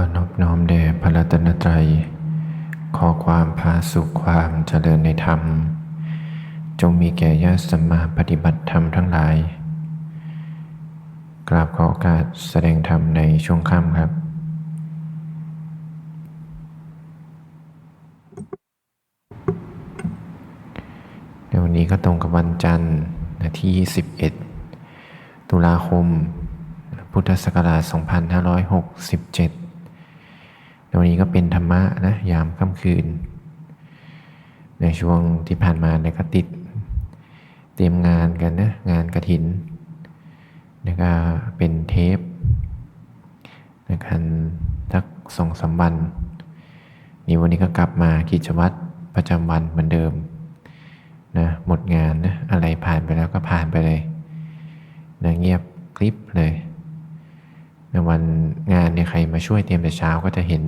อนอบน้อมแด่พระรัตนตรัย ขอความพาสุขความเจริญในธรรม จงมีแก่ญาติสมมาปฏิบัติธรรมทั้งหลาย กราบขอโอกาสแสดงธรรมในช่วงค่ำครับ ในวันนี้ก็ตรงกับวันจันทร์ที่21 ตุลาคม พุทธศักราช 2567 วันนี้ก็เป็นธรรมะนะยามค่ำคืน ในช่วงที่ผ่านมาเนี่ยก็ติด เตรียมงานกันนะงานกระถินแล้วก็เป็นเทปในการทักสองสามวันนี่วันนี้ก็กลับมากิจวัตรประจำวันเหมือนเดิมนะหมดงานนะอะไรผ่านไปแล้วก็ผ่านไปเลยนะเงียบคลิปเลย ในวันงานเนี่ยใครมาช่วยเตรียมแต่เช้าก็จะเห็น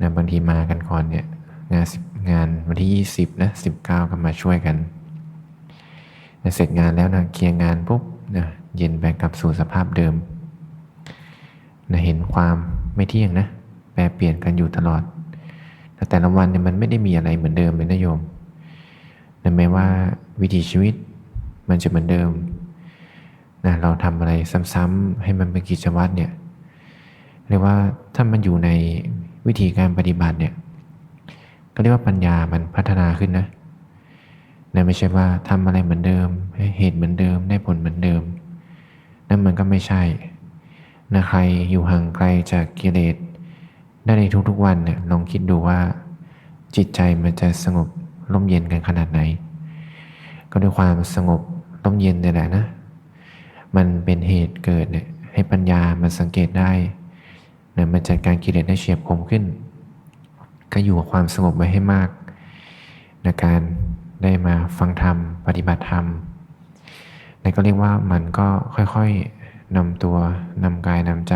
นะบางทีมากันก่อนเนี่ยงานสิบงานวันที่ 20นะ19 ก็มาช่วยกันนะเสร็จงานแล้วนะเคลียร์งานปุ๊บนะเย็นแบกกลับสู่สภาพเดิมนะเห็นความไม่เที่ยงนะแปรเปลี่ยนกันอยู่ตลอด แต่แต่ละวันเนี่ยมันไม่ได้มีอะไรเหมือนเดิมเลยนะโยมนะแม้ว่าวิถีชีวิตมันจะเหมือนเดิม นะเราทำอะไรซ้ำๆให้มันเป็นกิจวัตรเนี่ยเรียกว่าถ้ามันอยู่ในวิธีการปฏิบัติเนี่ยก็เรียกว่าปัญญามันพัฒนาขึ้นนะนะไม่ใช่ว่าทำอะไรเหมือนเดิมเหตุเหมือนเดิม ได้ผลเหมือนเดิม นั่นมันก็ไม่ใช่นะใครอยู่ห่างไกลจากกิเลสได้ในทุกๆวันเนี่ยลองคิดดูว่า จิตใจมันจะสงบร่มเย็นกันขนาดไหน ก็ด้วยความสงบร่มเย็นนี่แหละนะ มันเป็นเหตุเกิดเนี่ยให้ปัญญามันสังเกตได้เนี่ยมันจัดการกิเลสได้เฉียบคมขึ้น ก็อยู่กับความสงบไว้ให้มากในการได้มาฟังธรรม ปฏิบัติธรรมนั่นก็เรียกว่ามันก็ค่อยๆนำตัวนำกายนำใจ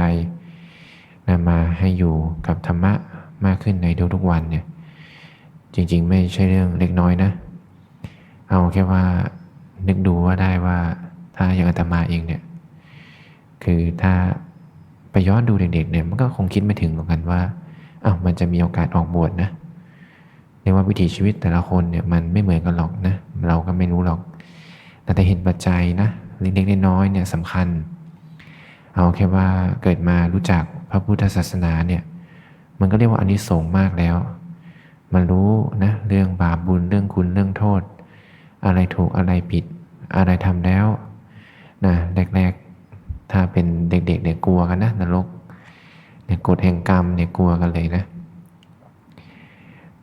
นำมาให้อยู่กับธรรมะมากขึ้นในทุกๆวันเนี่ยจริงๆ ไม่ใช่เรื่องเล็กน้อยนะ เอาแค่ว่านึกดูว่าได้ว่า ถ้าอย่างอาตมาเองเนี่ย คือถ้าไปย้อนดูเด็กๆเนี่ยมันก็คงคิดไม่ถึงเหมือนกันว่าอ้าวมันจะมีโอกาสออกบวชนะเรียกว่าวิถีชีวิตแต่ละคนเนี่ยมันไม่เหมือนกันหรอกนะเราก็ไม่รู้หรอก แต่แต่เห็นปัจจัยนะเล็กๆน้อยๆเนี่ยสำคัญ เอาแค่ว่าเกิดมารู้จักพระพุทธศาสนาเนี่ยมันก็เรียกว่าอานิสงส์มากแล้ว มันรู้นะเรื่องบาปบุญเรื่องคุณเรื่องโทษ อะไรถูกอะไรผิด อะไรทำแล้ว นะแรก ๆ ถ้าเป็นเด็กๆเนี่ยกลัวกันนะนรกเนี่ยกฎแห่งกรรมเนี่ยกลัวกันเลยนะ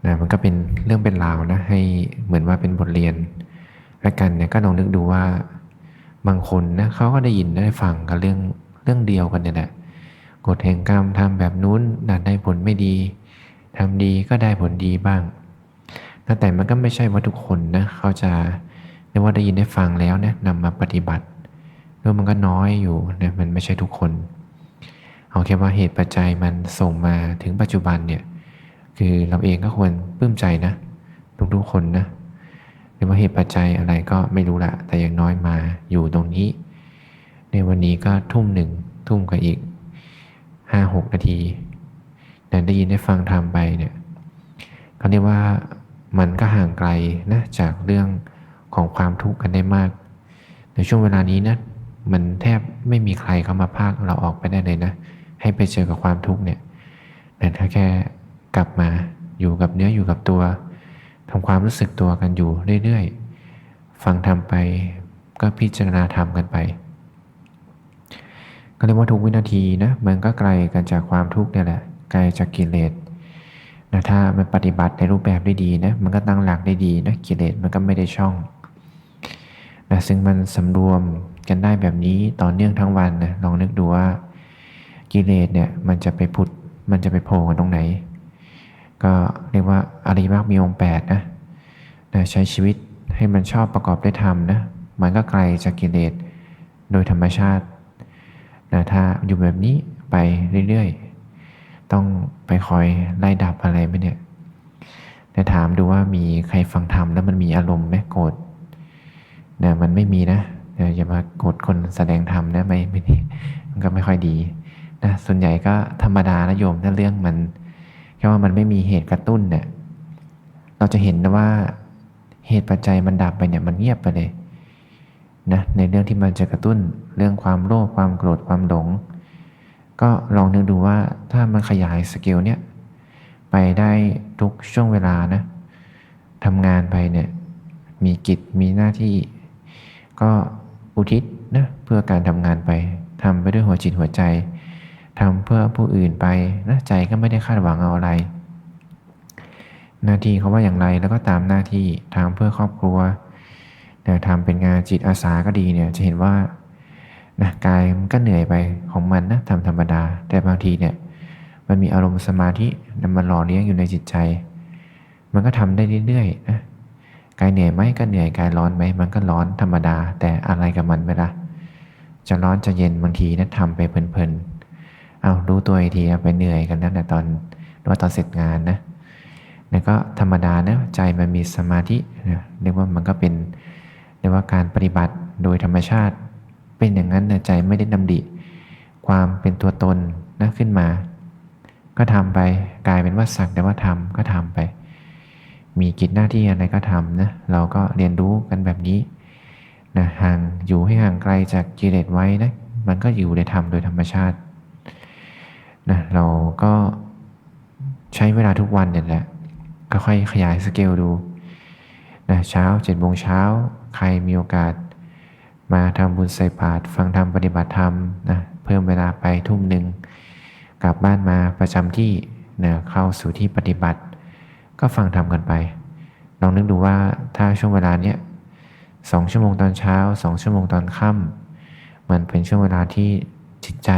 นะมันก็เป็นเรื่องเป็นราวนะให้เหมือนว่าเป็นบทเรียนและกันเนี่ยก็ลองนึกดูว่าบางคนนะเขาก็ได้ยินได้ฟังกันเรื่องเรื่องเดียวกันเนี่ยแหละกฎแห่งกรรมทำแบบนู้นดันได้ผลไม่ดีทำดีก็ได้ผลดีบ้าง แต่มันก็ไม่ใช่ว่าทุกคนนะเขาจะเรียกว่าได้ยินได้ฟังแล้วนี่ยนำมาปฏิบัติ เรื่องมันก็น้อยอยู่นะมันไม่ใช่ทุกคน เอาแค่ว่าเหตุปัจจัยมันส่งมาถึงปัจจุบันเนี่ยคือเราเองก็ควรปลื้มใจนะทุกๆคนนะหรือว่าเหตุปัจจัยอะไรก็ไม่รู้ละแต่อย่างน้อยมาอยู่ตรงนี้ ในวันนี้ก็ทุ่มหนึ่งทุ่มกับอีกห้าหกนาทีแต่ได้ยินได้ฟังทำไปเนี่ยเขาเรียกว่ามันก็ห่างไกลนะจากเรื่องของความทุกข์กันได้มาก ในช่วงเวลานี้นะ มันแทบไม่มีใครเข้ามาพากเราออกไปได้เลยนะ ให้ไปเจอกับความทุกข์เนี่ยแต่ถ้าแค่กลับมาอยู่กับเนื้ออยู่กับตัวทำความรู้สึกตัวกันอยู่เรื่อยๆ ฟังทำไปก็พิจารณาทำกันไป ก็เรียกว่าทุกวินาทีนะมันก็ไกลกันจากความทุกข์เนี่ยแหละไกลจากกิเลสนะถ้ามันปฏิบัติในรูปแบบได้ดีนะมันก็ตั้งหลักได้ดีนะกิเลสมันก็ไม่ได้ช่องนะซึ่งมันสำรวม กันได้แบบนี้ต่อเนื่องทั้งวันนะลองนึกดูว่ากิเลสเนี่ยมันจะไปผุดมันจะไปโผล่กันตรงไหน ก็เรียกว่าอริมักมีองค์แปดนะนะใช้ชีวิตให้มันชอบประกอบด้วยธรรมนะมันก็ไกลจากกิเลสโดยธรรมชาตินะถ้าอยู่แบบนี้ไปเรื่อยๆ ต้องไปคอยไล่ดับอะไรไหมเนี่ยแต่ถามดูว่ามีใครฟังธรรมแล้วมันมีอารมณ์ไหมโกรธนะมันไม่มีนะ อย่ามาโกรธคนแสดงธรรมนะไม่ไม่ดีมันก็ไม่ค่อยดีนะส่วนใหญ่ก็ธรรมดานะโยมถ้าเรื่องมันแค่ว่ามันไม่มีเหตุกระตุ้นเนี่ยเราจะเห็นนะว่าเหตุปัจจัยมันดับไปเนี่ยมันเงียบไปเลยนะในเรื่องที่มันจะกระตุ้นเรื่องความโลภความโกรธความหลง ก็ลองนึกดูว่าถ้ามันขยายสเกลเนี่ยไปได้ทุกช่วงเวลานะทำงานไปเนี่ยมีกิจมีหน้าที่ก็ อุทิศนะเพื่อการทำงานไปทำไปด้วยหัวจิตหัวใจทำเพื่อผู้อื่นไปนะใจก็ไม่ได้คาดหวังเอาอะไร หน้าที่เขาว่าอย่างไรแล้วก็ตามหน้าที่ทำเพื่อครอบครัวนะทำเป็นงานจิตอาสาก็ดีเนี่ยจะเห็นว่านะกายมันก็เหนื่อยไปของมันนะทำธรรมดา แต่บางทีเนี่ยมันมีอารมณ์สมาธินำมาหล่อเลี้ยงอยู่ในจิตใจ มันก็ทำได้เรื่อยๆนะ กายเหนื่อยไหมก็เหนื่อยกายร้อนไหมมันก็ร้อนธรรมดา แต่อะไรกับมันไปละจะร้อนจะเย็นบางทีนะทำไปเพลินๆเอารู้ตัวอีกทีไปเหนื่อยกันนะแต่ตอนว่าตอนเสร็จงานนะแล้วก็ธรรมดานะใจมันมีสมาธินะเรียกว่ามันก็เป็นเรียกว่าการปฏิบัติโดยธรรมชาติ เป็นอย่างนั้นนะใจไม่ได้ดำดิ ความเป็นตัวตนนะขึ้นมา ก็ทำไปกลายเป็นว่าสักแต่ว่าทำก็ทำไป มีกิจหน้าที่อะไรก็ทำนะเราก็เรียนรู้กันแบบนี้นะห่างอยู่ให้ห่างไกลจากกิเลสไว้นะมันก็อยู่ในธรรมโดยธรรมชาตินะเราก็ใช้เวลาทุกวันเนี่ยแหละก็ค่อยขยายสเกลดูนะเช้าเจ็ดโมงเช้าใครมีโอกาส มาทำบุญใส่บาตรฟังธรรมปฏิบัติธรรมนะเพิ่มเวลาไปทุ่มหนึ่งกลับบ้านมาประจำที่นะเข้าสู่ที่ปฏิบัติ ก็ฟังธรรมกันไปลองนึกดูว่าถ้าช่วงเวลาเนี้ยสองชั่วโมงตอนเช้าสองชั่วโมงตอนค่ำมันเป็นช่วงเวลาที่จิตใจ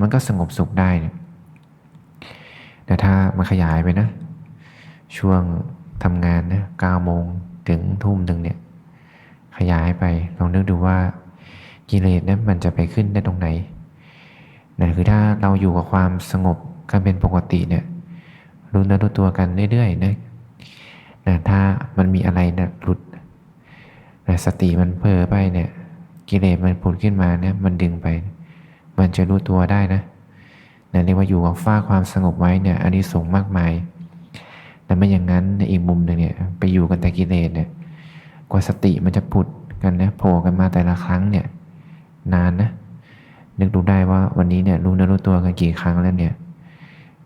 มันก็สงบสุขได้เนี่ยแต่ถ้ามันขยายไปนะ ช่วงทำงานนะเก้าโมงถึงทุ่มหนึ่งเนี่ยขยายไปลองนึกดูว่ากิเลสนั้นมันจะไปขึ้นได้ตรงไหนนั่นคือถ้าเราอยู่กับความสงบกันเป็นปกติเนี่ยรู้เนื้อรู้ตัวกันเรื่อยๆนะ นะถ้ามันมีอะไรนะหลุดนะสติมันเผลอไปเนี่ยกิเลสมันผุดขึ้นมาเนี่ยมันดึงไป มันจะรู้ตัวได้นะนะเรียกว่าอยู่กับฟ้าความสงบไว้เนี่ยอันนี้สูงมากมายแต่ไม่อย่างนั้นในอีกมุมหนึ่งเนี่ยไปอยู่กันแต่กิเลสเนี่ยกว่าสติมันจะผุดกันนะโผล่กันมาแต่ละครั้งเนี่ยนานนะนึกดูได้ว่าวันนี้เนี่ยรู้เนื้อรู้ตัวกันกี่ครั้งแล้วเนี่ย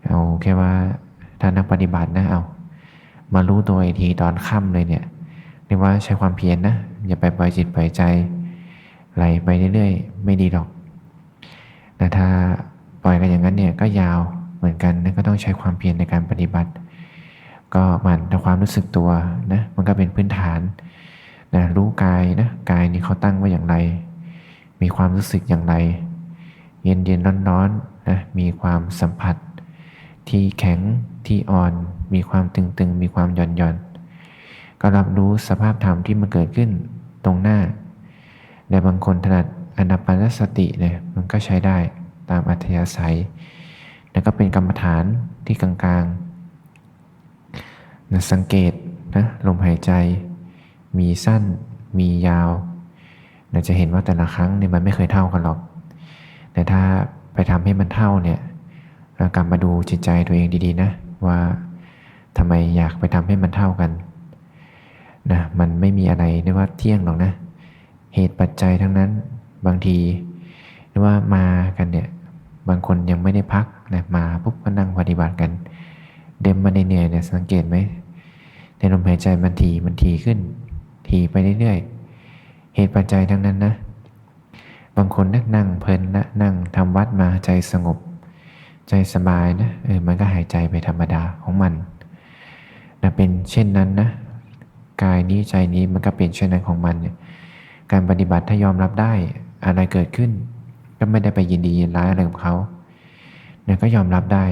เอาแค่ว่าถ้านักปฏิบัตินะเอา มารู้ตัวอีกทีตอนค่ำเลยเนี่ยเรียกว่าใช้ความเพียรนนะอย่าไปปล่อยจิตปล่อยใจไหลไปเรื่อยๆ ไม่ดีหรอก แต่ถ้าปล่อยกันอย่างนั้นเนี่ยก็ยาวเหมือนกันนะก็ต้องใช้ความเพียรในการปฏิบัติ ก็มันทำความรู้สึกตัวนะมันก็เป็นพื้นฐานนะรู้กายนะกายนี้เขาตั้งไว้อย่างไร มีความรู้สึกอย่างไร เย็นเย็นร้อนร้อนนะมีความสัมผัส ที่แข็งที่อ่อน มีความตึงๆ มีความหย่อนหย่อนก็รับรู้สภาพธรรมที่มันเกิดขึ้นตรงหน้าในบางคนถนัดอนาปานสติเนี่ยมันก็ใช้ได้ตามอัธยาศัย แล้วก็เป็นกรรมฐานที่กลางๆนะสังเกตนะลมหายใจ มีสั้น มียาวเราจะเห็นว่าแต่ละครั้งเนี่ยมันไม่เคยเท่ากันหรอก แต่ถ้าไปทำให้มันเท่าเนี่ย กลับมาดูจิตใจตัวเองดีๆนะ ว่าทำไมอยากไปทำให้มันเท่ากันนะมันไม่มีอะไรเรียกว่าเที่ยงหรอกนะ เหตุปัจจัยทั้งนั้นบางทีเรียกว่ามากันเนี่ยบางคนยังไม่ได้พักนะมาปุ๊บก็นั่งปฏิบัติกัน เด็มมาในเหนื่อยเนี่ยสังเกตไหมในลมหายใจมันทีมันทีขึ้น ทีไปเรื่อยๆเหตุปัจจัยทั้งนั้นนะ บางคนนั่งนั่งเพลินนะนั่งทำวัดมาใจสงบ ใจสบายนะเออมันก็หายใจไปธรรมดาของมันนะเป็นเช่นนั้นนะกายนี้ใจนี้มันก็เป็นเช่นนั้นของมันเนี่ยการปฏิบัติถ้ายอมรับได้อะไรเกิดขึ้น ก็ไม่ได้ไปยินดียินร้ายอะไรกับเขาเนี่ยก็ยอมรับได้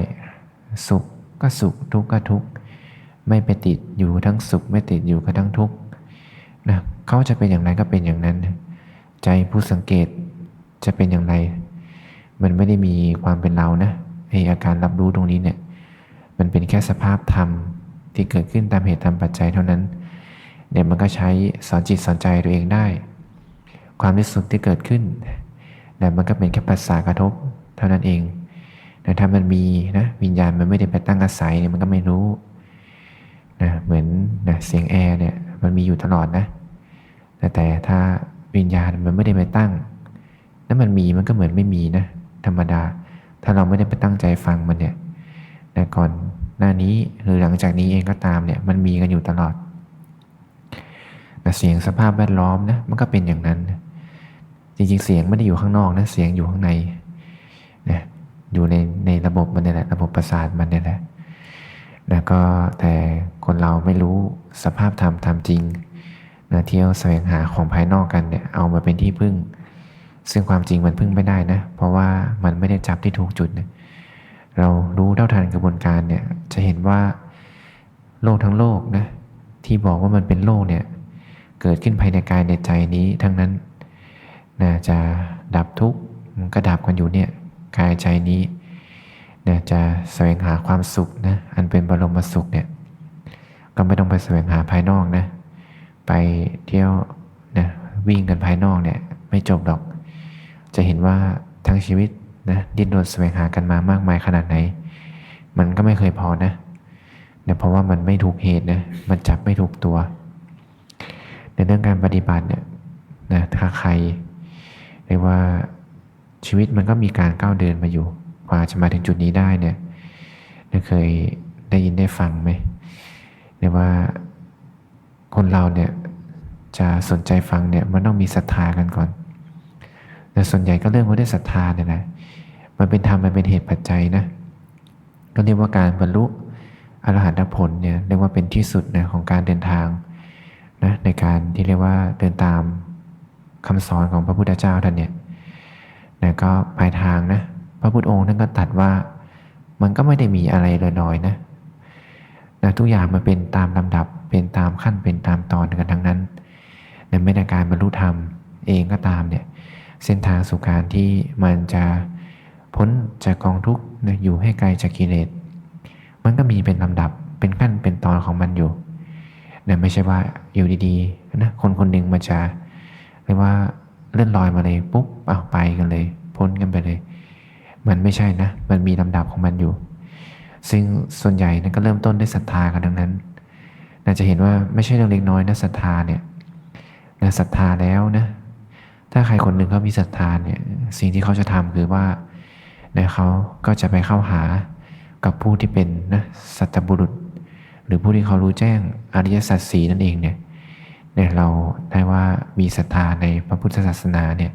สุขก็สุขทุกข์ก็ทุกข์ไม่ไปติดอยู่ทั้งสุข ไม่ติดอยู่ก็ทั้งทุกข์นะเขาจะเป็นอย่างไรก็เป็นอย่างนั้น ใจผู้สังเกตจะเป็นอย่างไร มันไม่ได้มีความเป็นเรานะ ไออาการรับรู้ตรงนี้เนี่ยมันเป็นแค่สภาพธรรมที่เกิดขึ้นตามเหตุตามปัจจัยเท่านั้นเนี่ยมันก็ใช้สอนจิตสอนใจตัวเองได้ ความรู้สึกที่เกิดขึ้นแต่ยมันก็เป็นแค่ภาษากระทบเท่านั้นเองแต่ถ้ามันมีนะวิญญาณมันไม่ได้ไปตั้งอาศัยเนี่ยมันก็ไม่รู้นะเหมือนนะเสียงแอร์เนี่ยมันมีอยู่ตลอดนะแต่แต่ถ้าวิญญาณมันไม่ได้ไปตั้งนั้นมันมีมันก็เหมือนไม่มีนะธรรมดา ถ้าเราไม่ได้ไปตั้งใจฟังมันเนี่ยแต่ก่อนหน้านี้หรือหลังจากนี้เองก็ตามเนี่ยมันมีกันอยู่ตลอดแต่เสียงสภาพแวดล้อมนะมันก็เป็นอย่างนั้น จริงๆ เสียงไม่ได้อยู่ข้างนอกนะเสียงอยู่ข้างในนะอยู่ในในระบบมันนี่แหละระบบประสาทมันนี่แหละแล้วก็แต่คนเราไม่รู้สภาพธรรมธรรมจริงนะเที่ยวแสวงหาของภายนอกกันเนี่ยเอามาเป็นที่พึ่ง ซึ่งความจริงมันพึ่งไม่ได้นะ เพราะว่ามันไม่ได้จับที่ถูกจุดนะเรารู้เท่าทันกระบวนการเนี่ยจะเห็นว่าโลกทั้งโลกนะที่บอกว่ามันเป็นโลกเนี่ยเกิดขึ้นภายในกายในใจนี้ทั้งนั้นนะจะดับทุกข์มันก็ดับกันอยู่เนี่ยกายใจนี้นะจะแสวงหาความสุขนะอันเป็นบรมสุขเนี่ยก็ไม่ต้องไปแสวงหาภายนอกนะไปเที่ยวนะวิ่งกันภายนอกเนี่ยไม่จบหรอก จะเห็นว่าทั้งชีวิตนะดิ้นรนแสวงหากันมามากมายขนาดไหน มันก็ไม่เคยพอนะเนี่ยเพราะว่ามันไม่ถูกเหตุนะมันจับไม่ถูกตัว ในเรื่องการปฏิบัติเนี่ยนะถ้าใครเรียกว่าชีวิตมันก็มีการก้าวเดินมาอยู่กว่าจะมาถึงจุดนี้ได้เนี่ยเนี่ยเคยได้ยินได้ฟังไหมเรียกว่าคนเราเนี่ยจะสนใจฟังเนี่ยมันต้องมีศรัทธากันก่อน แต่ส่วนใหญ่ก็เริ่มมาด้วยศรัทธาเนี่ยแหละมันเป็นธรรมมันเป็นเหตุปัจจัยนะก็เรียกว่าการบรรลุอรหันตผลเนี่ยเรียกว่าเป็นที่สุดนะของการเดินทางนะในการที่เรียกว่าเดินตามคำสอนของพระพุทธเจ้าท่านเนี่ยนะก็ปลายทางนะพระพุทธองค์ท่านก็ตรัสว่ามันก็ไม่ได้มีอะไรเลยน้อยนะนะทุกอย่างมันเป็นตามลำดับเป็นตามขั้นเป็นตามตอนกันทั้งนั้นในไม่ในการบรรลุธรรมเองก็ตามเนี่ย เส้นทางสู่การที่มันจะพ้นจากกองทุกข์อยู่ให้ไกลจากกิเลส มันก็มีเป็นลำดับเป็นขั้นเป็นตอนของมันอยู่นะไม่ใช่ว่าอยู่ดีๆนะคนคนหนึ่งมันจะเรียกว่าเลื่อนลอยมาเลยปุ๊บเอาไปกันเลย พ้นกันไปเลย มันไม่ใช่นะ มันมีลำดับของมันอยู่ ซึ่งส่วนใหญ่นั้นก็เริ่มต้นด้วยศรัทธากันทั้งนั้นน่าจะเห็นว่าไม่ใช่เรื่องเล็กน้อยนะศรัทธาเนี่ยนะศรัทธาแล้วนะ ถ้าใครคนหนึ่งเขามีศรัทธาเนี่ย สิ่งที่เขาจะทำคือว่านะเขาก็จะไปเข้าหากับผู้ที่เป็นนะสัตบุรุษ หรือผู้ที่เขารู้แจ้งอริยสัจสีนั่นเองเนี่ยเนี่ยเราได้ว่ามีศรัทธาในพระพุทธศาสนาเนี่ย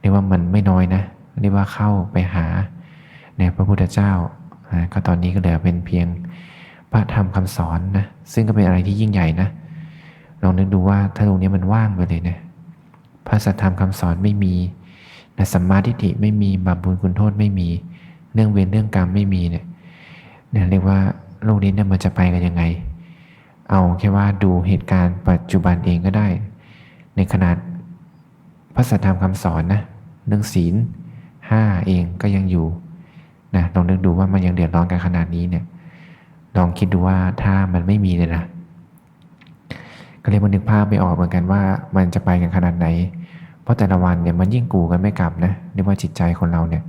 เรียกว่ามันไม่น้อยนะเรียกว่าเข้าไปหาในพระพุทธเจ้าก็ตอนนี้ก็เหลือเป็นเพียงพระธรรมคำสอนนะซึ่งก็เป็นอะไรที่ยิ่งใหญ่นะลองนึกดูว่าถ้าตรงนี้มันว่างไปเลยเนะ พระสัทธรรมคำสอนไม่มีนะสัมมาทิฏฐิไม่มีบาปบุญคุณโทษไม่มี เรื่องเวรเรื่องกรรมไม่มีเนี่ยเนี่ยเรียกว่าโลกนี้เนี่ยมันจะไปกันยังไง เอาแค่ว่าดูเหตุการณ์ปัจจุบันเองก็ได้ ในขนาดพระสัทธรรมคำสอนนะเรื่องศีลห้าเองก็ยังอยู่นะลองนึกดูว่ามันยังเดือดร้อนกันขนาดนี้เนี่ยลองคิดดูว่าถ้ามันไม่มีเลยนะ ก็เรียกว่านึกภาพไม่ออกเหมือนกันว่ามันจะไปกันขนาดไหน เพราะแต่ละวันเนี่ยมันยิ่งกูกันไม่กลับนะเรียกว่าจิตใจคนเราเนี่ย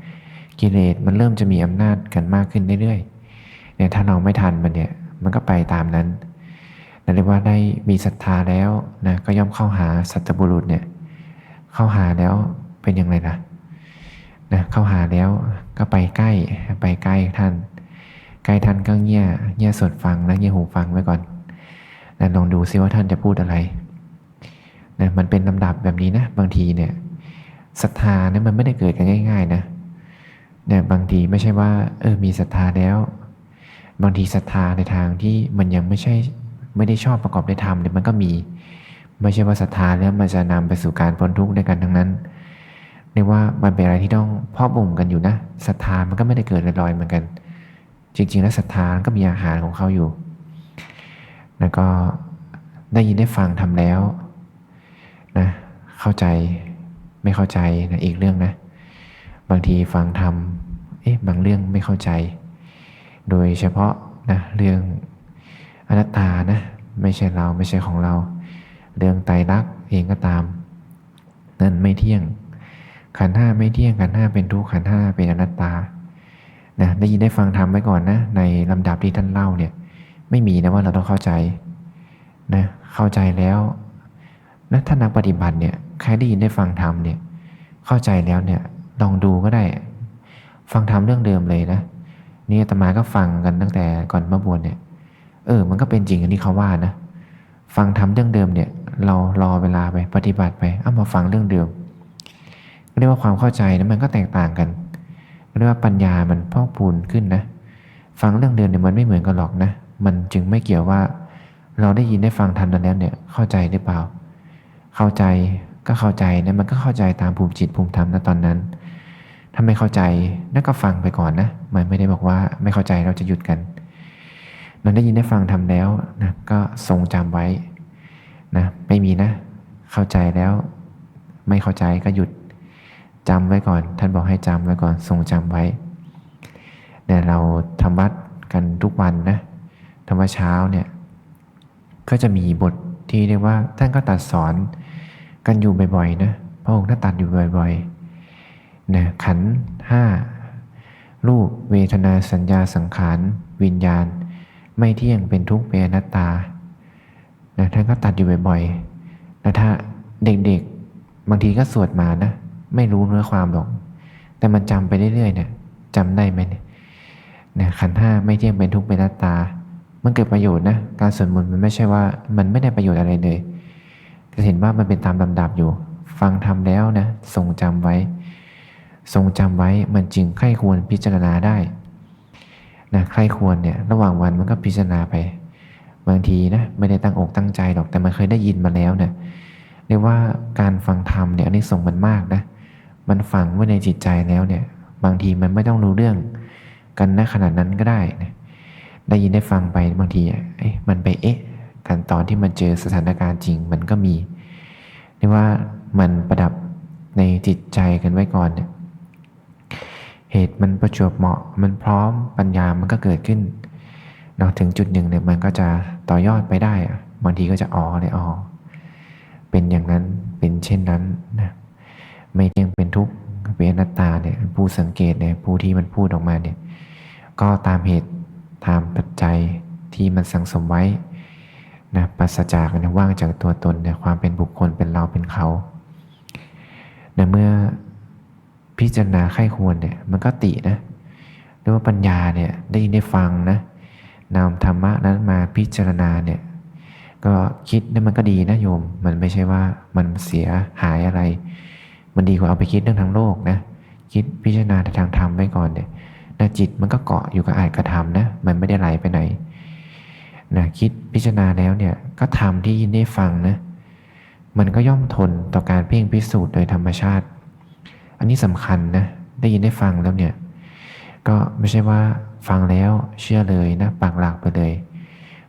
กิเลสมันเริ่มจะมีอำนาจกันมากขึ้นเรื่อยๆเนี่ยถ้าเราไม่ทันมันเนี่ยมันก็ไปตามนั้นนั่นเรียกว่าได้มีศรัทธาแล้วนะก็ย่อมเข้าหาสัตบุรุษเนี่ยเข้าหาแล้วเป็นยังไงล่ะนะเข้าหาแล้วก็ไปใกล้ไปใกล้ท่านใกล้ท่านก็เงี่ยเงี่ยสดฟังและเงี่ยหูฟังไว้ก่อน นะลองดูซิว่าท่านจะพูดอะไรนะมันเป็นลำดับแบบนี้นะ บางทีเนี่ยศรัทธาเนี่ยมันไม่ได้เกิดกันง่าย ๆ นะเนี่ยบางทีไม่ใช่ว่า เออมีศรัทธาแล้ว บางทีศรัทธาในทางที่มันยังไม่ใช่ไม่ได้ชอบประกอบได้ทำเนี่ยมันก็มี ไม่ใช่ว่าศรัทธาแล้วมันจะนำไปสู่การพ้นทุกข์ด้วยกันทั้งนั้นเรียกว่ามันเป็นอะไรที่ต้องพ่อบ่มกันอยู่นะศรัทธามันก็ไม่ได้เกิดลอยๆเหมือนกัน จริง ๆ แล้วศรัทธาก็มีอาหารของเขาอยู่ แล้วก็ได้ยินได้ฟังทำแล้วนะเข้าใจไม่เข้าใจนะอีกเรื่องนะ บางทีฟังทำเอ๊ะบางเรื่องไม่เข้าใจ โดยเฉพาะนะเรื่องอนัตตานะไม่ใช่เราไม่ใช่ของเรา เรื่องไตรลักษณ์เองก็ตาม นั่นไม่เที่ยงขันห้าไม่เที่ยงขันห้าเป็นทุกข์ขันห้าเป็นอนัตตานะได้ยินได้ฟังทำไว้ก่อนนะในลำดับที่ท่านเล่าเนี่ย ไม่มีนะว่าเราต้องเข้าใจนะเข้าใจแล้วนะถ้านักปฏิบัติเนี่ยใครได้ยินได้ฟังธรรมเนี่ยเข้าใจแล้วเนี่ยลองดูก็ได้ ฟังธรรมเรื่องเดิมเลยนะนี่ตมาก็ฟังกันตั้งแต่ก่อนมาบวชเนี่ยเออ มันก็เป็นจริงอันที่เขาว่านะฟังทำเรื่องเดิมเนี่ย เรารอเวลาไปปฏิบัติไปเอามาฟังเรื่องเดิมเรียกว่าความเข้าใจนะมันก็แตกต่างกันเรียกว่าปัญญามันพอกพูนขึ้นนะ ฟังเรื่องเดิมเนี่ยมันไม่เหมือนกันหรอกนะ มันจึงไม่เกี่ยวว่า เราได้ยินได้ฟังทันแล้วเนี่ยเข้าใจหรือเปล่า เข้าใจก็เข้าใจนะมันก็เข้าใจตามภูมิจิตภูมิธรรมนะตอนนั้น ถ้าไม่เข้าใจนั่นก็ฟังไปก่อนนะมันไม่ได้บอกว่าไม่เข้าใจเราจะหยุดกันเราได้ยินได้ฟังทำแล้วนะก็ทรงจำไว้นะไม่มีนะ เข้าใจแล้ว ไม่เข้าใจก็หยุดจำไว้ก่อน ท่านบอกให้จำไว้ก่อนทรงจำไว้เนี่ยเราทำวัดกันทุกวันนะ ธรรมเช้าเนี่ยก็จะมีบทที่เรียกว่าท่านก็ตัดสอนกันอยู่บ่อยๆนะพระองค์ท่านตัดอยู่บ่อยๆนะขันห้ารูปเวทนาสัญญาสังขาร วิญญาณ ไม่เที่ยงเป็นทุกข์เป็นอนัตตานะท่านก็ตัดอยู่บ่อยๆแล้วถ้าเด็กๆบางทีก็สวดมานะ ไม่รู้เนื้อความหรอก แต่มันจำไปเรื่อยๆเนี่ยจำได้ไหมเนี่ยนะขันห้าไม่เที่ยงเป็นทุกข์เป็นอนัตตา มันเกิดประโยชน์นะ การสวดมนต์มันไม่ใช่ว่ามันไม่ได้ประโยชน์อะไรเลยจะเห็นว่ามันเป็นตามลำดับอยู่ ฟังทำแล้วนะทรงจำไว้ ทรงจำไว้มันจึงใคร่ควรพิจารณาได้นะใครควรเนี่ยระหว่างวันมันก็พิจารณาไป บางทีนะไม่ได้ตั้งอกตั้งใจหรอกแต่มันเคยได้ยินมาแล้วเนี่ยเรียกว่าการฟังธรรมเนี่ยอันนี้ส่งมันมากนะมันฝังไว้ในจิตใจแล้วเนี่ยบางทีมันไม่ต้องรู้เรื่องกันณขนาดนั้นก็ได้นะ ได้ยินได้ฟังไปบางทีเอ๊ะมันไปเอ๊ะกันตอนที่มันเจอสถานการณ์จริงมันก็มีเรียกว่ามันประดับในจิตใจกันไว้ก่อนเนี่ยเหตุมันประจวบเหมาะมันพร้อมปัญญามันก็เกิดขึ้นเนาะถึงจุดหนึ่งเนี่ยมันก็จะต่อยอดไปได้อะบางทีก็จะอ๋อเลยอ๋อเป็นอย่างนั้นเป็นเช่นนั้นนะไม่เที่ยงเป็นทุกข์เป็นอนัตตาเนี่ยผู้สังเกตเนี่ยผู้ที่มันพูดออกมาเนี่ยก็ตามเหตุ ตามปัจจัยที่มันสังสมไว้นะปัสจากนะว่างจากตัวตนเนี่ยความเป็นบุคคลเป็นเราเป็นเขานะเมื่อพิจารณาไข้ควรเนี่ยมันก็ตินะหรือว่าปัญญาเนี่ยได้ยินได้ฟังนะนำธรรมะนั้นมาพิจารณาเนี่ยก็คิดนี่มันก็ดีนะโยม มันไม่ใช่ว่ามันเสียหายอะไร มันดีกว่าเอาไปคิดเรื่องทางโลกนะ คิดพิจารณาทางธรรมไว้ก่อนเนี่ย นะจิตมันก็เกาะอยู่กับอายกระทำนะ มันไม่ได้ไหลไปไหนนะคิดพิจารณาแล้วเนี่ยก็ทำที่ยินได้ฟังนะมันก็ย่อมทนต่อการเพ่งพิสูจน์โดยธรรมชาติ อันนี้สำคัญนะได้ยินได้ฟังแล้วเนี่ยก็ไม่ใช่ว่าฟังแล้วเชื่อเลยนะปากหลักไปเลย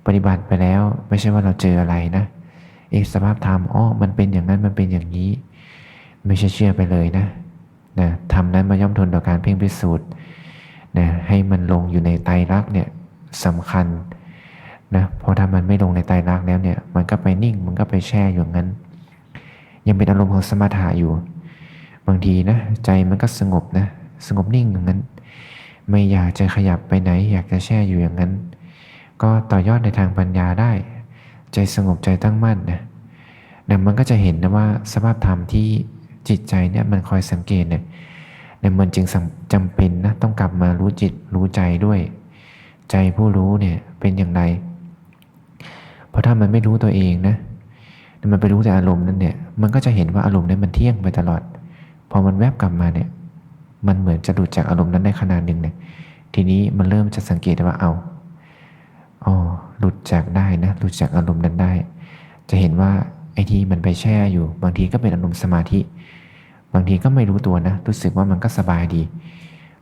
ปฏิบัติไปแล้วไม่ใช่ว่าเราเจออะไรนะเอกสภาพธรรมอ๋อมันเป็นอย่างนั้นมันเป็นอย่างนี้ ไม่ใช่เชื่อไปเลยนะนะทำนั้นมาย่อมทนต่อการเพ่งพิสูจน์ นะให้มันลงอยู่ในไตรลักษณ์เนี่ยสำคัญนะพอถ้ามันไม่ลงในไตรลักษณ์แล้วเนี่ยมันก็ไปนิ่งมันก็ไปแช่อยู่งั้น ยังเป็นอารมณ์ของสมถะอยู่ บางทีนะใจมันก็สงบนะสงบนิ่งอย่างนั้น ไม่อยากจะขยับไปไหน อยากจะแช่อยู่อย่างนั้น ก็ต่อยอดในทางปัญญาได้ ใจสงบใจตั้งมั่นนะเนี่ยมันก็จะเห็นนะว่าสภาพธรรมที่จิตใจเนี่ยมันคอยสังเกตเนี่ย เนี่ยมันจึงจำเป็นนะต้องกลับมารู้จิตรู้ใจด้วย ใจผู้รู้เนี่ยเป็นอย่างไร เพราะถ้ามันไม่รู้ตัวเองนะมันไปรู้แต่อารมณ์นั้นเนี่ยมันก็จะเห็นว่าอารมณ์นั้นมันเที่ยงไปตลอด พอมันแวบกลับมาเนี่ย มันเหมือนจะหลุดจากอารมณ์นั้นได้ขนาดหนึ่งเนี่ยทีนี้มันเริ่มจะสังเกตว่าเอาอ๋อหลุดจากได้นะหลุดจากอารมณ์นั้นได้ จะเห็นว่าไอ้ที่มันไปแช่อยู่ บางทีก็เป็นอารมณ์สมาธิ บางทีก็ไม่รู้ตัวนะ รู้สึกว่ามันก็สบายดี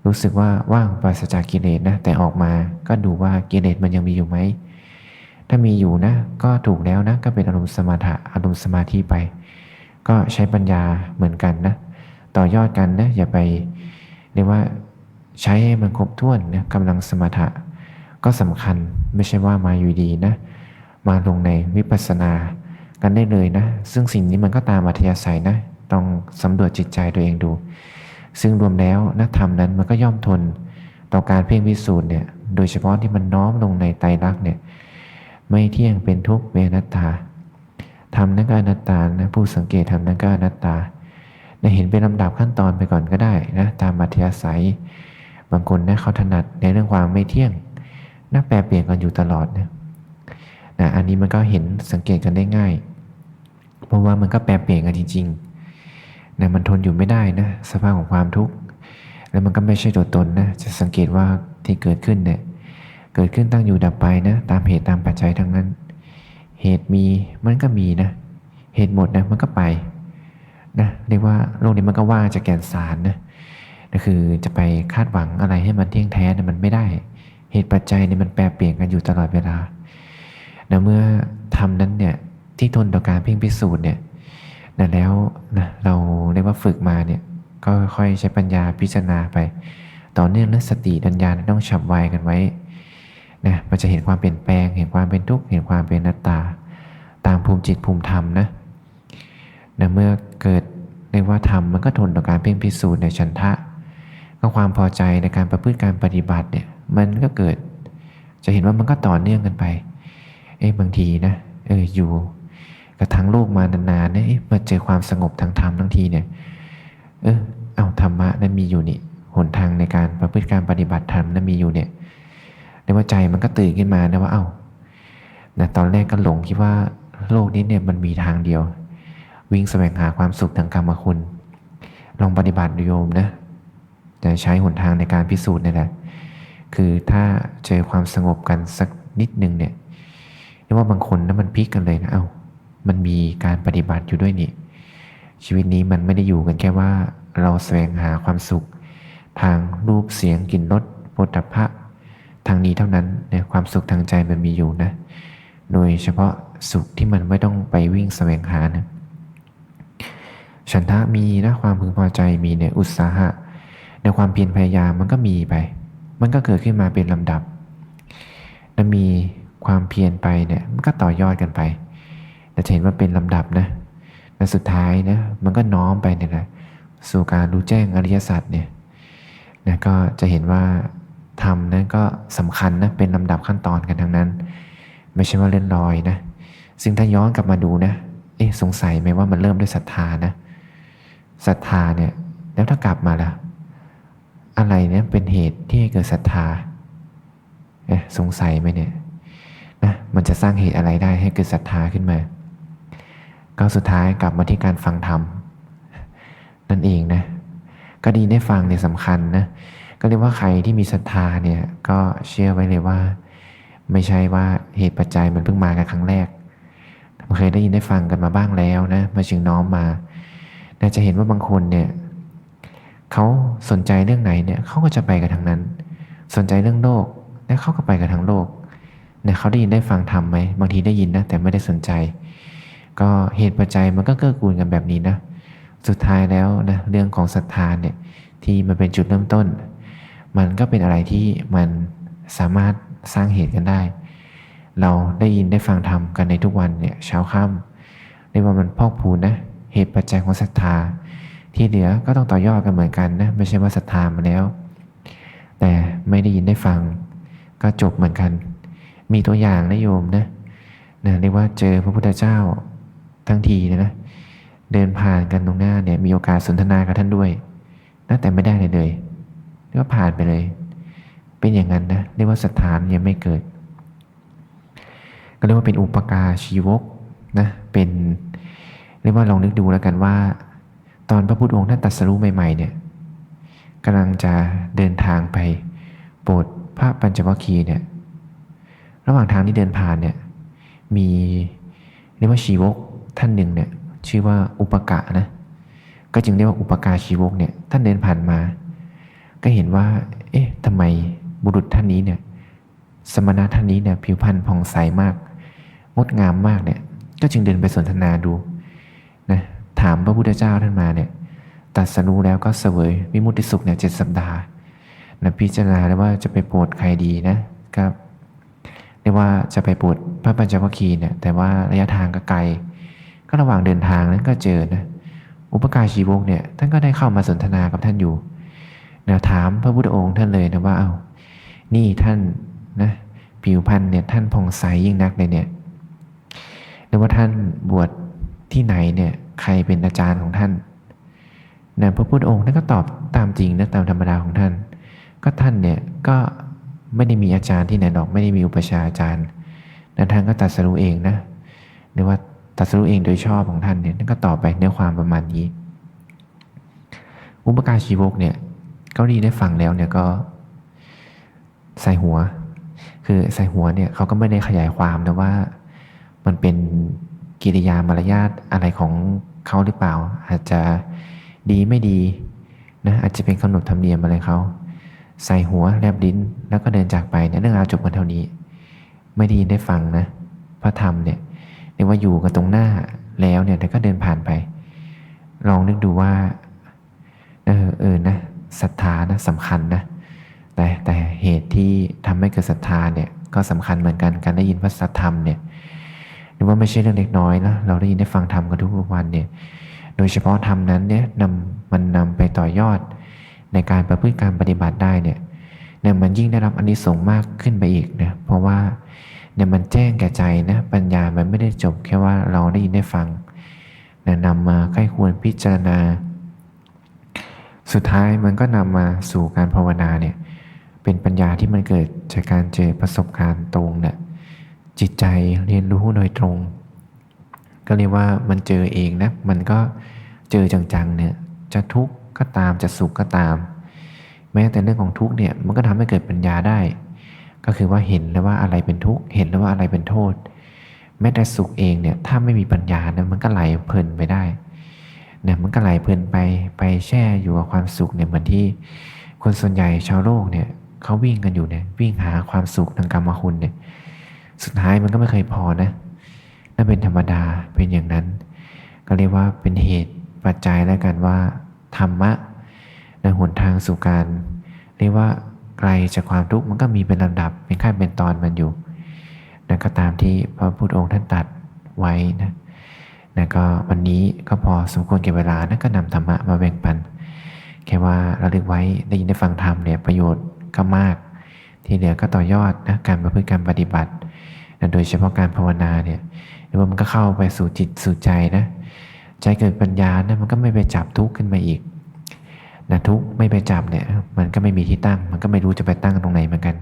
รู้สึกว่าว่างปราศจากกิเลสนะ แต่ออกมาก็ดูว่ากิเลสมันยังมีอยู่ไหม ถ้ามีอยู่นะ ก็ถูกแล้วนะ ก็เป็นอารมณ์สมาธิอารมณ์สมาธิไป ก็ใช้ปัญญาเหมือนกันนะ ต่อยอดกันนะ อย่าไปเรียกว่าใช้ให้มันครบถ้วนนะกำลังสมถะ ก็สำคัญไม่ใช่ว่ามาอยู่ดีนะ มาลงในวิปัสสนา กันได้เลยนะ ซึ่งสิ่งนี้มันก็ตามอัธยาศัยนะ ต้องสำรวจจิตใจตัวเองดู ซึ่งรวมแล้วนะธรรมนั้นมันก็ย่อมทนต่อการเพ่งพิสูจน์เนี่ย โดยเฉพาะที่มันน้อมลงในไตรลักษณ์เนี่ย ไม่เที่ยงเป็นทุกข์เวนัตตาทำนั่นก็อนัตตานะผู้สังเกตทำนั่นก็อนัตตานะเห็นเป็นลำดับขั้นตอนไปก่อนก็ได้นะตามอัธยาศัย บางคนนะเขาถนัดในเรื่องความไม่เที่ยงนะแปรเปลี่ยนกันอยู่ตลอดนะนะอันนี้มันก็เห็นสังเกตกันได้ง่าย เพราะว่ามันก็แปรเปลี่ยนกันจริงๆ นะมันทนอยู่ไม่ได้นะสภาพของความทุกข์แล้วมันก็ไม่ใช่ตัวตนนะจะสังเกตว่าที่เกิดขึ้นเนี่ยเกิดขึ้นตั้งอยู่ดับไปนะตามเหตุตามปัจจัยทั้งนั้น เหตุมีมันก็มีนะ เหตุหมดนะมันก็ไปนะเรียกว่าโลกนี้มันก็ว่างจากแก่นสารนะก็คือจะไปคาดหวังอะไรให้มันเที่ยงแท้เนี่ยมันไม่ได้ เหตุปัจจัยเนี่ยมันแปรเปลี่ยนกันอยู่ตลอดเวลานะเมื่อทำนั้นเนี่ยที่ทนต่อการเพ่งพิสูจน์เนี่ย นะแล้วนะเราเรียกว่าฝึกมาเนี่ยก็ค่อยใช้ปัญญาพิจารณาไป ต่อเนื่องและสติปัญญาต้องฉับไวกันไว้นะมันจะเห็นความเปลี่ยนแปลง เห็นความเป็นทุกข์เห็นความเป็นนัตตา ตามภูมิจิตภูมิธรรมนะนะเมื่อเกิดเรียกว่าธรรมมันก็ทนต่อการเพ่งพิสูจน์ในฉันทะก็ความพอใจในการประพฤติการปฏิบัติเนี่ยมันก็เกิด จะเห็นว่ามันก็ต่อเนื่องกันไป เอ้บางทีนะเอออยู่ กับทั้งโลกมานานๆเนี่ยมาเจอความสงบทางธรรมทั้งทีเนี่ยเออเอาธรรมะนั้นมีอยู่นี่หนทางในการประพฤติการปฏิบัติธรรมนั้นมีอยู่เนี่ยในว่าใจมันก็ตื่นขึ้นมานะว่าเอา้านะตอนแรกก็หลงคิดว่าโลกนี้เนี่ยมันมีทางเดียว วิ่งแสวงหาความสุขทางกรรมคุณ ลองปฏิบัติโยมนะจะใช้หนทางในการพิสูจน์นี่แหละคือถ้าเจอความสงบกันสักนิดนึงเนี่ยเรียกว่าบางคนนะมันพลิกกันเลยนะเอา้า มันมีการปฏิบัติอยู่ด้วยนี่ ชีวิตนี้มันไม่ได้อยู่กันแค่ว่า เราแสวงหาความสุข ทางรูปเสียงกลิ่นรสโผฏฐัพะทางนี้เท่านั้นเนี่ยความสุขทางใจมันมีอยู่นะ โดยเฉพาะสุขที่มันไม่ต้องไปวิ่งแสวงหานะฉันทะมีนะความพึงพอใจมีเนี่ยอุตสาหะ ในความเพียรพยายามมันก็มีไป มันก็เกิดขึ้นมาเป็นลำดับแล้วมีความเพียรไปเนี่ยมันก็ต่อยอดกันไป แต่เห็นว่าเป็นลำดับนะและสุดท้ายนะมันก็น้อมไปเนี่ยนะสู่การรู้แจ้งอริยสัจเนี่ยนะก็จะเห็นว่าธรรมนั้นก็สำคัญนะเป็นลำดับขั้นตอนกันทั้งนั้น ไม่ใช่ว่าเล่นลอยนะซึ่งถ้าย้อนกลับมาดูนะเอ๊ะสงสัยไหมว่ามันเริ่มด้วยศรัทธานะศรัทธาเนี่ยแล้วถ้ากลับมาล่ะอะไรเนี่ยเป็นเหตุที่ให้เกิดศรัทธาเอ๊ะสงสัยไหมเนี่ยนะมันจะสร้างเหตุอะไรได้ให้เกิดศรัทธาขึ้นมา ก็สุดท้ายกลับมาที่การฟังธรรมนั่นเองนะ ก็ดีได้ฟังเนี่ยสำคัญนะ ก็เรียกว่าใครที่มีศรัทธาเนี่ยก็เชื่อไว้เลยว่า ไม่ใช่ว่าเหตุปัจจัยมันเพิ่งมากันครั้งแรกเคยได้ยินได้ฟังกันมาบ้างแล้วนะมาจึงน้อมมาน่าจะเห็นว่าบางคนเนี่ยเขาสนใจเรื่องไหนเนี่ยเขาก็จะไปกับทางนั้น สนใจเรื่องโลกแล้วเขาก็ไปกับทางโลกเนี่ยเขาได้ยินได้ฟังทำไหมบางทีได้ยินนะแต่ไม่ได้สนใจ ก็เหตุปัจจัยมันก็เกื้อกูลกันแบบนี้นะ สุดท้ายแล้วนะเรื่องของศรัทธาเนี่ยที่มันเป็นจุดเริ่มต้น มันก็เป็นอะไรที่มันสามารถสร้างเหตุกันได้ เราได้ยินได้ฟังธรรมกันในทุกวันเนี่ยเช้าค่ำเรียกว่ามันพอกพูนนะเหตุปัจจัยของศรัทธา ที่เหลือก็ต้องต่อยอดกันเหมือนกันนะไม่ใช่ว่าศรัทธามาแล้ว แต่ไม่ได้ยินได้ฟังก็จบเหมือนกัน มีตัวอย่างนะโยมนะนะเรียกว่าเจอพระพุทธเจ้า ทั้งทีนะเดินผ่านกันตรงหน้าเนี่ยมีโอกาสสนทนากับท่านด้วยนะแต่ไม่ได้เลยเลยเรียกว่าผ่านไปเลย เป็นอย่างนั้นนะเรียกว่าสถานยังไม่เกิด ก็เรียกว่าเป็นอุปการชีวกนะเป็นเรียกว่าลองนึกดูแล้วกันว่า ตอนพระพุทธองค์ท่านตรัสรู้ใหม่ๆเนี่ยกำลังจะเดินทางไปโปรดพระปัญจวัคคีย์เนี่ยระหว่างทางที่เดินผ่านเนี่ยมีเรียกว่าชีวก ท่านหนึ่งเนี่ยชื่อว่าอุปกะนะก็จึงเรียกว่าอุปการชีวกเนี่ยท่านเดินผ่านมา ก็เห็นว่า เอ๊ะทำไมบุรุษท่านนี้เนี่ยสมณะท่านนี้เนี่ยผิวพรรณผ่องใสมาก งดงามมากเนี่ยก็จึงเดินไปสนทนาดูนะถามพระพุทธเจ้าท่านมาเนี่ยตัดสรู้แล้วก็เสวยวิมุตติสุขเนี่ยเจ็ดสัปดาห์นะพิจารณาแล้วว่าจะไปโปรดใครดีนะครับเรียกว่าจะไปโปรดพระปัญจวัคคีย์เนี่ยแต่ว่าระยะทางก็ไกล ก็ระหว่างเดินทางนั้นก็เจอนะอุปการชีวกเนี่ยท่านก็ได้เข้ามาสนทนากับท่านอยู่นะถามพระพุทธองค์ท่านเลยนะว่าเอา้านี่ท่านนะผิวพรรณเนี่ยท่านผ่องใสยิ่งนักเลยเนี่ยแล้วว่าท่านบวชที่ไหนเนี่ยใครเป็นอาจารย์ของท่านนะพระพุทธองค์ท่านก็ตอบตามจริงนะตามธรรมดาของท่าน ก็ท่านเนี่ยก็ไม่ได้มีอาจารย์ที่ไหนหรอกไม่ได้มีอุปชาอาจารย์นะท่านก็ตรัสรู้เองนะหรือว่า ตรัสรู้เองโดยชอบของท่านเนี่ยท่านก็ตอบไปเนื้อความประมาณนี้ อุปการชีวกเนี่ยเกาหลีได้ฟังแล้วเนี่ยก็ใส่หัว คือใส่หัวเนี่ยเขาก็ไม่ได้ขยายความนะว่ามันเป็นกิริยามารยาทอะไรของเขาหรือเปล่า อาจจะดีไม่ดีนะอาจจะเป็นขนบธรรมเนียมอะไรเขาใส่หัวแลบลิ้นแล้วก็เดินจากไปเนี่ยเรื่องราวจบกันเท่านี้ ไม่ได้ยินได้ฟังนะพระธรรมเนี่ย เรียกว่าอยู่กันตรงหน้าแล้วเนี่ย แต่ก็เดินผ่านไป ลองนึกดูว่า เออเออนะศรัทธานะสำคัญนะแต่แต่เหตุที่ทำให้เกิดศรัทธาเนี่ยก็สำคัญเหมือนกันการได้ยินพระสัทธรรมเนี่ยหรือว่าไม่ใช่เรื่องเล็กน้อยนะเราได้ยินได้ฟังธรรมกันทุกวันเนี่ยโดยเฉพาะธรรมนั้นเนี่ยนำมันนำไปต่อยอดในการประพฤติการปฏิบัติได้เนี่ยเนี่ยมันยิ่งได้รับอานิสงส์มากขึ้นไปอีกนะเพราะว่า เนี่ยมันแจ้งแก่ใจนะปัญญามันไม่ได้จบแค่ว่าเราได้ยินได้ฟังนะนำมาใกล้ควรพิจารณา สุดท้ายมันก็นำมาสู่การภาวนาเนี่ยเป็นปัญญาที่มันเกิดจากการเจอประสบการณ์ตรงเนี่ยจิตใจเรียนรู้โดยตรง ก็เรียกว่ามันเจอเองนะมันก็เจอจังๆเนี่ยจะทุกข์ก็ตามจะสุขก็ตาม แม้แต่เรื่องของทุกข์เนี่ยมันก็ทำให้เกิดปัญญาได้ ก็คือว่าเห็นแล้วว่าอะไรเป็นทุกข์เห็นแล้วว่าอะไรเป็นโทษ แม้แต่สุขเองเนี่ยถ้าไม่มีปัญญาเนี่ยมันก็ไหลเพลินไปได้เนี่ยมันก็ไหลเพลินไปไปแช่อยู่กับความสุขเนี่ยเหมือนที่ คนส่วนใหญ่ชาวโลกเนี่ยเขาวิ่งกันอยู่เนี่ยวิ่งหาความสุขทางกรรมคุณเนี่ยสุดท้ายมันก็ไม่เคยพอนะนั่นเป็นธรรมดาเป็นอย่างนั้น ก็เรียกว่าเป็นเหตุปัจจัยแล้วกันว่า ธรรมะในหนทางสู่การ เรียกว่า ไกลจากความทุกข์มันก็มีเป็นลำดับเป็นขั้นเป็นตอนมันอยู่นั่นก็ตามที่พระพุทธองค์ท่านตัดไว้นะนะก็วันนี้ก็พอสมควรเก็บเวลานะก็นำธรรมะมาแบ่งปัน แค่ว่าเราเลือกไว้ได้ยินได้ฟังธรรมเนี่ยประโยชน์ก็มาก ที่เหลือก็ต่อยอดนะการประพฤติการปฏิบัตินะโดยเฉพาะการภาวนาเนี่ยหรือว่ามันก็เข้าไปสู่จิตสู่ใจนะใจเกิดปัญญานะมันก็ไม่ไปจับทุกข์ขึ้นมาอีก นะทุกไม่ไปจับเนี่ย มันก็ไม่มีที่ตั้ง มันก็ไม่รู้จะไปตั้งตรงไหนเหมือนกัน